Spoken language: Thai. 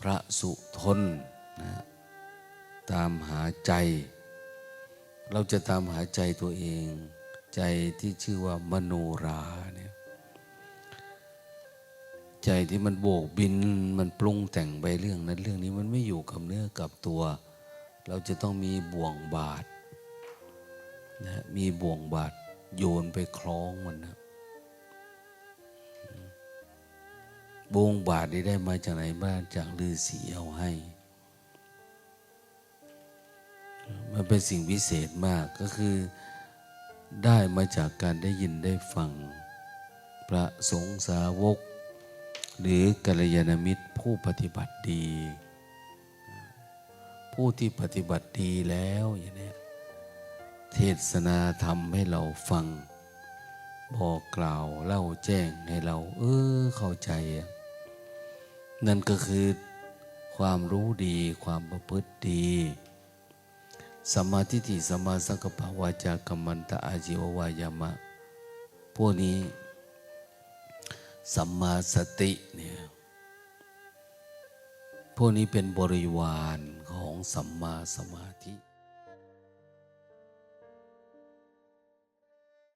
พระสุทนนะตามหาใจ เราจะตามหาใจตัวเอง ใจที่ชื่อว่ามโนราเนี่ยใจที่มันโบกบินมันปรุงแต่งไปเรื่องนั้นเรื่องนี้มันไม่อยู่กับเนื้อกับตัว เราจะต้องมีบ่วงบาทนะมีบ่วงบาทโยนไปคล้องมันนะ บ่วงบาทนี่ได้มาจากไหนบ้านจากฤาษีเอาให้ มันเป็นสิ่งพิเศษมากก็คือได้มาจากการได้ยินได้ฟัง พระสงฆ์สาวก หรือกัลยาณมิตรผู้ปฏิบัติดี ผู้ที่ปฏิบัติดีแล้วอย่างนี้เทศนาธรรมให้เราฟังบอกกล่าวเล่าแจ้งให้เรา เออเข้าใจอะ นั่นก็คือความรู้ดีความประพฤติดีสัมมาทิฏฐิสัมมาสังกัปปวาจากรรมันตะอาจิววายามะ พวกนี้สัมมาสติเนี่ยพวกนี้เป็นบริวารของสัมมาสมาธิ